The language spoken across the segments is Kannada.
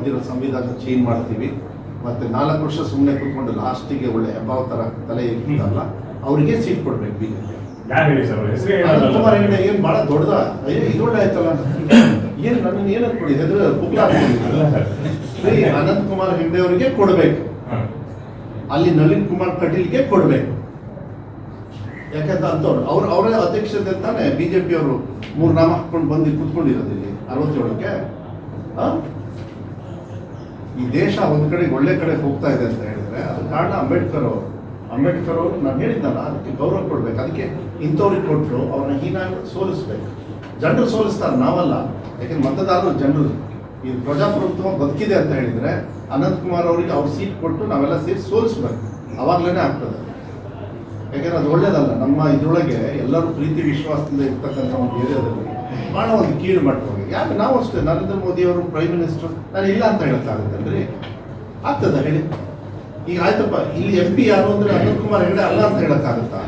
ಬಂದಿರೋ ಸಂವಿಧಾನ ಚೇಂಜ್ ಮಾಡ್ತೀವಿ. ಮತ್ತೆ ನಾಲ್ಕು ವರ್ಷ ಸುಮ್ಮನೆ ಕೂತ್ಕೊಂಡು ಲಾಸ್ಟಿಗೆ ಒಳ್ಳೆ ಹೆಬ್ಬಾವ್ ಥರ ತಲೆ ಇರ್ತಲ್ಲ ಅವರಿಗೆ ಸೀಟ್ ಕೊಡ್ಬೇಕು ಬಿಜೆಪಿ. ಕುಮಾರ್ ಹೆಗ್ಡೆ ಏನ್ ಬಹಳ ದೊಡ್ಡದ? ಅಯ್ಯೋ ಇದು ಒಳ್ಳೆ ಆಯ್ತಲ್ಲ ಏನ್ ನನ್ನ ಏನ್ ಅಂದ್ರೆ ಪುಕ್ಲ ರೀ ಅನಂತ್ ಕುಮಾರ್ ಹೆಗ್ಡೆ ಅವರಿಗೆ ಕೊಡ್ಬೇಕು. ಅಲ್ಲಿ ನಳಿನ್ ಕುಮಾರ್ ಕಟೀಲ್ಗೆ ಕೊಡ್ಬೇಕು. ಯಾಕಂತ ಅಂತವ್ರು ಅವ್ರ ಅವರ ಅಧ್ಯಕ್ಷತೆ ತಾನೆ ಬಿಜೆಪಿ ಅವರು ಮೂರು ನಾಮ ಹಾಕೊಂಡು ಬಂದು ಕುತ್ಕೊಂಡಿರೋದು ಇಲ್ಲಿ ಅರವತ್ತೇಳಕ್ಕೆ. ಆ? ಈ ದೇಶ ಒಂದು ಕಡೆ ಒಳ್ಳೆ ಕಡೆ ಹೋಗ್ತಾ ಇದೆ ಅಂತ ಹೇಳಿದ್ರೆ, ಅದು ಕಾರಣ ಅಂಬೇಡ್ಕರ್ ಅವರು. ಅಂಬೇಡ್ಕರ್ ಅವರು, ನಾನು ಹೇಳಿದ್ದಲ್ಲ ಅದಕ್ಕೆ ಗೌರವ ಕೊಡ್ಬೇಕು. ಅದಕ್ಕೆ ಇಂಥವ್ರಿಗೆ ಕೊಟ್ಟರು ಅವ್ರನ್ನ ಹೀನಾಗಿ ಸೋಲಿಸ್ಬೇಕು. ಜನರು ಸೋಲಿಸ್ತಾರೆ, ನಾವಲ್ಲ. ಯಾಕೆಂದ್ರೆ ಮತದಾರರು ಜನರು. ಈ ಪ್ರಜಾಪ್ರಭುತ್ವ ಬದುಕಿದೆ ಅಂತ ಹೇಳಿದ್ರೆ, ಅನಂತ್ ಕುಮಾರ್ ಅವರಿಗೆ ಅವ್ರ ಸೀಟ್ ಕೊಟ್ಟು ನಾವೆಲ್ಲ ಸೀಟ್ ಸೋಲಿಸ್ಬೇಕು. ಅವಾಗ್ಲೇ ಆಗ್ತದೆ. ಯಾಕೆಂದ್ರೆ ಅದು ಒಳ್ಳೇದಲ್ಲ. ನಮ್ಮ ಇದರೊಳಗೆ ಎಲ್ಲರೂ ಪ್ರೀತಿ, ವಿಶ್ವಾಸದಿಂದ ಇರ್ತಕ್ಕಂಥ ಒಂದು ಏರಿಯಾದಲ್ಲಿ ಬಹಳ ಒಂದು ಕೀಳು ಮಾಡ್ಕೊಂಡು. ಯಾಕೆ ನಾವು ಅಷ್ಟೇ? ನರೇಂದ್ರ ಮೋದಿ ಅವರು ಪ್ರೈಮ್ ಮಿನಿಸ್ಟರ್ ನಾನು ಇಲ್ಲ ಅಂತ ಹೇಳಕ್ಕಾಗುತ್ತಲ್ರಿ ಆಗ್ತದ ಹೇಳಿ. ಈಗ ಆಯ್ತಪ್ಪ, ಇಲ್ಲಿ ಎಂ ಪಿ ಯಾರು ಅಂದ್ರೆ ಅನಂತ್ ಕುಮಾರ್ ಹೆಗಡೆ ಅಲ್ಲ ಅಂತ ಹೇಳಕ್ಕಾಗುತ್ತಾ?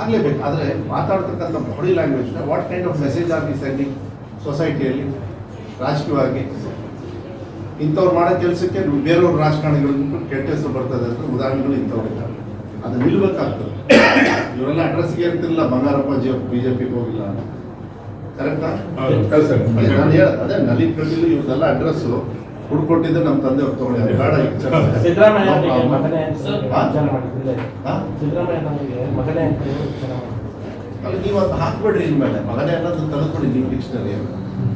ಆಗ್ಲೇಬೇಕು. ಆದ್ರೆ ಮಾತಾಡ್ತಕ್ಕಂಥ body language what kind of message we sending ಸೊಸೈಟಿಯಲ್ಲಿ ರಾಜಕೀಯವಾಗಿ. ಇಂಥವ್ರು ಮಾಡೋ ಕೆಲಸಕ್ಕೆ ಬೇರೆಯವ್ರ ರಾಜಕಾರಣಿಗಳಿಗೂ ಕೆಟ್ಟ ಹೆಸರು ಬರ್ತದೆ ಅಂತ ಉದಾಹರಣೆಗಳು ಇಂಥವ್ರು ಇದ್ದಾರೆ ಅದು ನಿಲ್ಬೇಕಾಗ್ತದೆ. ಇವರೆಲ್ಲ ಅಡ್ರೆಸ್ಗೆ ಇರ್ತಿಲ್ಲ ಬಂಗಾರಪ್ಪ ಜಿ ಜೆ ಪಿಗೆ ಹೋಗಿಲ್ಲ ಅಂತ ಕರೆಕ್ಟಾ ಅದೇ ನಾನು ಹೇಳ ಅದೇ ನಲಿನ್ ಕಟೀಲ್ ಇವ್ರದೆಲ್ಲ ಅಡ್ರೆಸ್ ಹುಡ್ಕೊಟ್ಟಿದ್ದು ನಮ್ಮ ತಂದೆ ಅವ್ರು ತಗೊಂಡಿದ್ದಾರೆ ಬೇಡ ಈಗ ಹಾ? ಹಾ? ಅಲ್ಲಿ ನೀವು ಅದು ಹಾಕ್ಬೇಡ್ರಿ ಇನ್ಮೇಲೆ ಮಗನೇ ಅನ್ನೋದು ತೆಗೆದುಕೊಡಿ ನೀವು ಡಿಕ್ಷನರಿ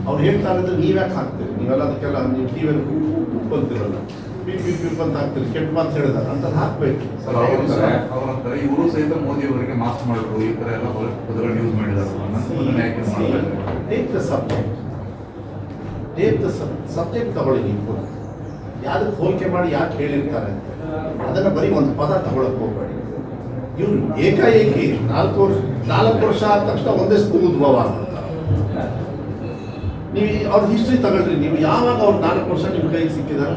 ಅವ್ರು ಹೇಳ್ತಾರೆ ಅಂದ್ರೆ ನೀವ್ಯಾಕೆ ಹಾಕ್ತೀರಿ ನೀವೆಲ್ಲ ಅದಕ್ಕೆಲ್ಲ ನೀವು ಟಿವಿಯಲ್ಲಿ ಉಪ್ಪಂತಿರಲ್ಲ ಪಿಪ್ ಪಿಪ್ ಅಂತ ಹಾಕ್ತೀರಿ ಕೆಟ್ಟ ಮಾತು ಹೇಳಿದಾಗ ಅಂತ ಹಾಕ್ಬೇಕು. ಅವ್ರಂತಾರೆ ಇವರು ಸಹಿತ ಮೋದಿ ಅವರಿಗೆ ಮಾಸ್ಕ್ ಮಾಡಿದ್ರು ಈ ತರ ಎಲ್ಲ ಪದಗಳು ಯೂಸ್ ಮಾಡಿದ್ರು take the subject take the subject ತಗೊಳ್ಳಿ ನೀವು ಕೂಡ. ಯಾವ್ದಕ್ಕೆ ಹೋಲಿಕೆ ಮಾಡಿ ಯಾಕೆ ಹೇಳಿರ್ತಾರೆ ಅಂತ. ಅದನ್ನ ಬರೀ ಒಂದು ಪದ ತಗೊಳಕ್ ಹೋಗ್ಬೇಡಿ. ಇವ್ರು ಏಕಾಏಕಿ ನಾಲ್ಕು ವರ್ಷ ನಾಲ್ಕು ವರ್ಷ ಆದ ತಕ್ಷಣ ಒಂದೇ ಸ್ಕೂಲ್ ಉದ್ಭವ ಆಗುತ್ತೆ ನೀವು ಅವ್ರ ಹಿಸ್ಟ್ರಿ ತಗೊಳ್ರಿ ನೀವು ಯಾವಾಗ ಅವ್ರು ನಾಲ್ಕು ವರ್ಷ ನಿಮ್ಮ ಕೈಗೆ ಸಿಕ್ಕಿದಾರ?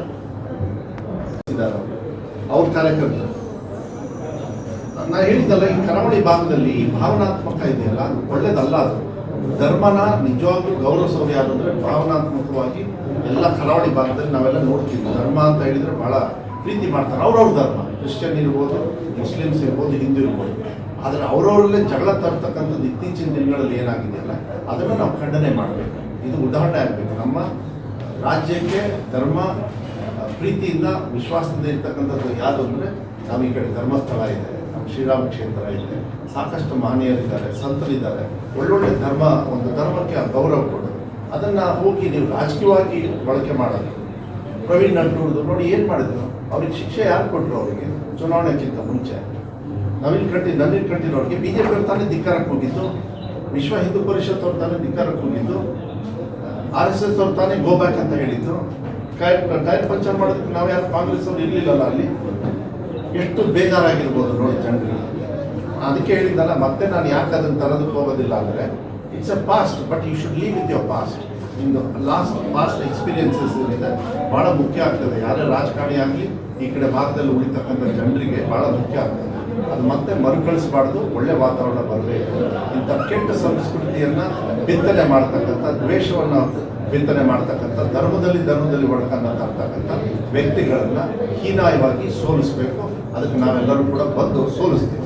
ಅವ್ರ ಕಾರ್ಯಕರ್ತರು. ನಾ ಹೇಳಿದ್ದಲ್ಲ, ಈ ಕರಾವಳಿ ಭಾಗದಲ್ಲಿ ಈ ಭಾವನಾತ್ಮಕ ಇದೆಯಲ್ಲ, ಅದು ಒಳ್ಳೇದಲ್ಲ ಅದು. ಧರ್ಮನ ನಿಜವಾಗ್ಲೂ ಗೌರವಿಸೋದು ಯಾರು ಅಂದರೆ ಭಾವನಾತ್ಮಕವಾಗಿ ಎಲ್ಲ ಕರಾವಳಿ ಭಾಗದಲ್ಲಿ ನಾವೆಲ್ಲ ನೋಡ್ತೀವಿ. ಧರ್ಮ ಅಂತ ಹೇಳಿದ್ರೆ ಬಹಳ ಪ್ರೀತಿ ಮಾಡ್ತಾರೆ. ಅವ್ರವ್ರ ಧರ್ಮ. ಕ್ರಿಶ್ಚಿಯನ್ ಇರ್ಬೋದು, ಮುಸ್ಲಿಮ್ಸ್ ಇರ್ಬೋದು, ಹಿಂದೂ ಇರ್ಬೋದು. ಆದರೆ ಅವ್ರವ್ರಲ್ಲೇ ಜಗಳ ತರ್ತಕ್ಕಂಥದ್ದು ಇತ್ತೀಚಿನ ದಿನಗಳಲ್ಲಿ ಏನಾಗಿದೆಯಲ್ಲ ಅದನ್ನು ನಾವು ಖಂಡನೆ ಮಾಡಬೇಕು. ಇದು ಉದಾಹರಣೆ ಆಗಬೇಕು. ನಮ್ಮ ರಾಜ್ಯಕ್ಕೆ ಧರ್ಮ ಪ್ರೀತಿಯಿಂದ ವಿಶ್ವಾಸದಿಂದ ಇರ್ತಕ್ಕಂಥದ್ದು ಯಾವುದು ಅಂದರೆ ನಾವು ಈ ಕಡೆ ಧರ್ಮಸ್ಥಳ ಇದೆ, ನಮ್ಮ ಶ್ರೀರಾಮ ಕ್ಷೇತ್ರ ಇದೆ. ಸಾಕಷ್ಟು ಮಹನೀಯರಿದ್ದಾರೆ ಸಂತರಿದ್ದಾರೆ. ಒಳ್ಳೊಳ್ಳೆ ಧರ್ಮ, ಒಂದು ಧರ್ಮಕ್ಕೆ ಗೌರವ ಕೊಡೋದು. ಅದನ್ನು ಹೋಗಿ ನೀವು ರಾಜಕೀಯವಾಗಿ ಬಳಕೆ ಮಾಡೋದು. ಪ್ರವೀಣ್ ನಟೂರ್ದು ನೋಡಿ ಏನು ಮಾಡಿದ್ರು? ಅವ್ರಿಗೆ ಶಿಕ್ಷೆ ಯಾರು ಕೊಟ್ಟರು ಅವರಿಗೆ? ಚುನಾವಣೆಗಿಂತ ಮುಂಚೆ. ನವೀನ್ ಕಟ್ಟಿ, ನವೀನ್ ಕಟ್ಟಿರೋರಿಗೆ ಬಿ ಜೆ ಪಿ ಅವ್ರು ತಾನೇ ಧಿಕ್ಕಾರಕ್ಕೆ ಹೋಗಿದ್ದು. ವಿಶ್ವ ಹಿಂದೂ ಪರಿಷತ್ ಅವ್ರು ತಾನೇ ಧಿಕ್ಕಾರಕ್ಕೆ ಹೋಗಿದ್ದು. ಆರ್ ಎಸ್ ಎಸ್ ಅವ್ರು ತಾನೇ ಗೋಬ್ಯಾಕ್ ಅಂತ ಹೇಳಿದ್ದು. ಕಾಯ್ ಟೈರ್ ಪಂಚರ್ ಮಾಡೋದಕ್ಕೆ ನಾವು ಯಾರು ಕಾಂಗ್ರೆಸ್ ಅವ್ರು ಇರ್ಲಿಲ್ಲಲ್ಲ ಅಲ್ಲಿ? ಎಷ್ಟು ಬೇಜಾರಾಗಿರ್ಬೋದು ನೋಡಿ ಜನರಿಗೆ. ಅದಕ್ಕೆ ಹೇಳಿದ್ದಲ್ಲ, ಮತ್ತೆ ನಾನು ಯಾಕೆ ಅದನ್ನು ತರೋದಕ್ಕೆ ಹೋಗೋದಿಲ್ಲ ಅಂದರೆ it's a past but you should leave with your past ನಿಮ್ದು ಲಾಸ್ಟ್ ಪಾಸ್ಟ್ ಎಕ್ಸ್ಪೀರಿಯನ್ಸಸ್ ಏನಿದೆ ಭಾಳ ಮುಖ್ಯ ಆಗ್ತದೆ. ಯಾರೇ ರಾಜಕಾರಣಿ ಆಗಲಿ, ಈ ಕಡೆ ಭಾಗದಲ್ಲಿ ಉಳಿತಕ್ಕಂಥ ಜನರಿಗೆ ಭಾಳ ಮುಖ್ಯ ಆಗ್ತದೆ. ಅದು ಮತ್ತೆ ಮರುಕಳಿಸಬಾರ್ದು, ಒಳ್ಳೆ ವಾತಾವರಣ ಬರಬೇಕು ಇಂಥ ಕೆಟ್ಟ ಸಂಸ್ಕೃತಿಯನ್ನು ಬಿತ್ತನೆ ಮಾಡ್ತಕ್ಕಂಥ, ದ್ವೇಷವನ್ನು ಬಿತ್ತನೆ ಮಾಡ್ತಕ್ಕಂಥ, ಧರ್ಮದಲ್ಲಿ ಧರ್ಮದಲ್ಲಿ ಒಡಕನ್ನು ತರ್ತಕ್ಕಂಥ ವ್ಯಕ್ತಿಗಳನ್ನ ಹೀನಾಯವಾಗಿ ಸೋಲಿಸಬೇಕು. ಅದಕ್ಕೆ ನಾವೆಲ್ಲರೂ ಕೂಡ ಬಂದು ಸೋಲಿಸ್ತೀವಿ.